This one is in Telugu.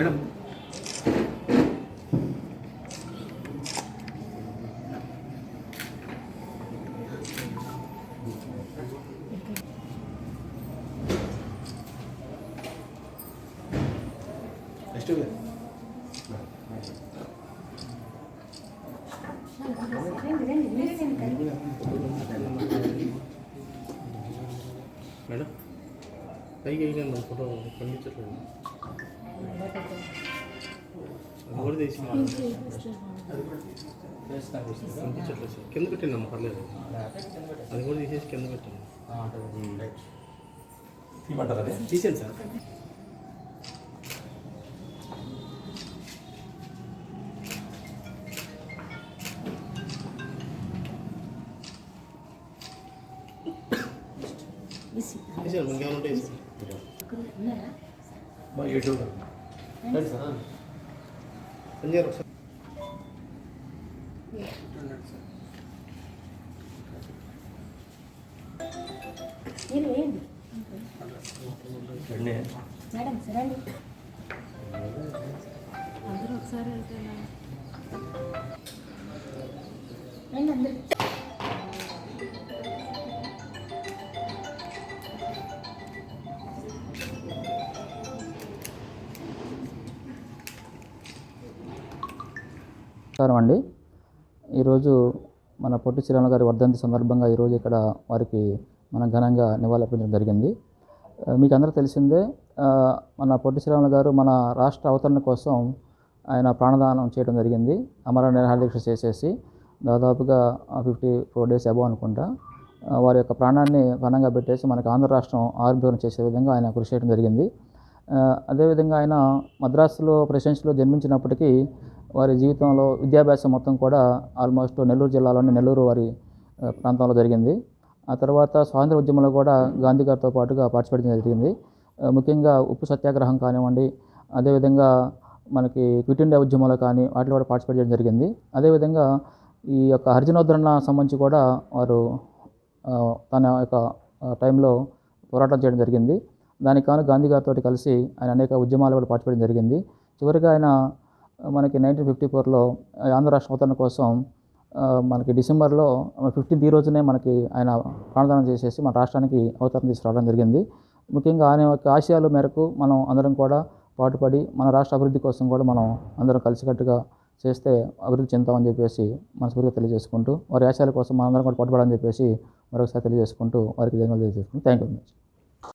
மேடம் மேடம் கை கையில் நான் ஃபோட்டோ பண்ணி வச்சுருக்கேன் కింద పెట్టండి పర్లేదు అది కూడా తీసేసి కింద పెట్టండి? తీసేయండి సార్ తీసేయండి ఇంకేమైనా ఉంటాయి సార్ బా, ఇటు. రండి సార్. సంజయ్ ఒకసారి మీరు వేయండి రండి. మేడం సరండి అందరూ ఒకసారి వెళ్తే ఎలా? రండి అందరు నమస్కారం అండి. ఈరోజు మన పొట్టి శ్రీరామ గారి వర్ధంతి సందర్భంగా ఈరోజు ఇక్కడ వారికి మనం ఘనంగా నివాళులర్పించడం జరిగింది. మీకు అందరూ తెలిసిందే మన పొట్టి శ్రీరామ గారు మన రాష్ట్ర అవతరణ కోసం ఆయన ప్రాణదానం చేయడం జరిగింది. అమర నిరహారదీక్ష చేసేసి దాదాపుగా ఫిఫ్టీ ఫోర్ డేస్ అబౌవ్ అనుకుంటా. వారి యొక్క ప్రాణాన్ని ఘనంగా పెట్టేసి మనకు ఆంధ్ర రాష్ట్రం ఆవిర్భావం చేసే విధంగా ఆయన కృషి చేయడం జరిగింది. అదేవిధంగా ఆయన మద్రాసులో ప్రెసిడెన్సీలో జన్మించినప్పటికీ వారి జీవితంలో విద్యాభ్యాసం మొత్తం కూడా ఆల్మోస్ట్ నెల్లూరు జిల్లాలోని నెల్లూరు వారి ప్రాంతంలో జరిగింది. ఆ తర్వాత స్వాతంత్ర ఉద్యమంలో కూడా గాంధీ గారితో పాటుగా పార్టిసిపేట్ జరిగింది. ముఖ్యంగా ఉప్పు సత్యాగ్రహం కానివ్వండి అదేవిధంగా మనకి క్విట్ ఇండియా ఉద్యమంలో కానీ వాటిలో కూడా పార్టిసిపేట్ చేయడం జరిగింది. అదేవిధంగా ఈ యొక్క హరిజనోద్ధరణ సంబంధించి కూడా వారు తన యొక్క టైంలో పోరాటం చేయడం జరిగింది. దానికి కాను గాంధీ గారితో కలిసి ఆయన అనేక ఉద్యమాలు కూడా పాల్పడడం జరిగింది. చివరిగా ఆయన మనకి నైన్టీన్ ఫిఫ్టీ ఫోర్లో ఆంధ్ర రాష్ట్ర అవతరణ కోసం మనకి డిసెంబర్లో ఫిఫ్టీన్త్ ఈ రోజునే మనకి ఆయన ప్రాణదానం చేసేసి మన రాష్ట్రానికి అవతరణ తీసుకురావడం జరిగింది. ముఖ్యంగా ఆయన యొక్క ఆశయాల మేరకు మనం అందరం కూడా పాటుపడి మన రాష్ట్ర అభివృద్ధి కోసం కూడా మనం అందరం కలిసికట్టుగా చేస్తే అభివృద్ధి చెందుతామని చెప్పేసి మనస్ఫూర్తిగా తెలియజేసుకుంటూ వారి ఆశయాల కోసం మనందరం కూడా పాటుపడాలని చెప్పేసి మరొకసారి తెలియజేసుకుంటూ వారికి ధన్యవాదాలు తెలియజేసుకుంటూ థ్యాంక్ యూ వెరీ మచ్.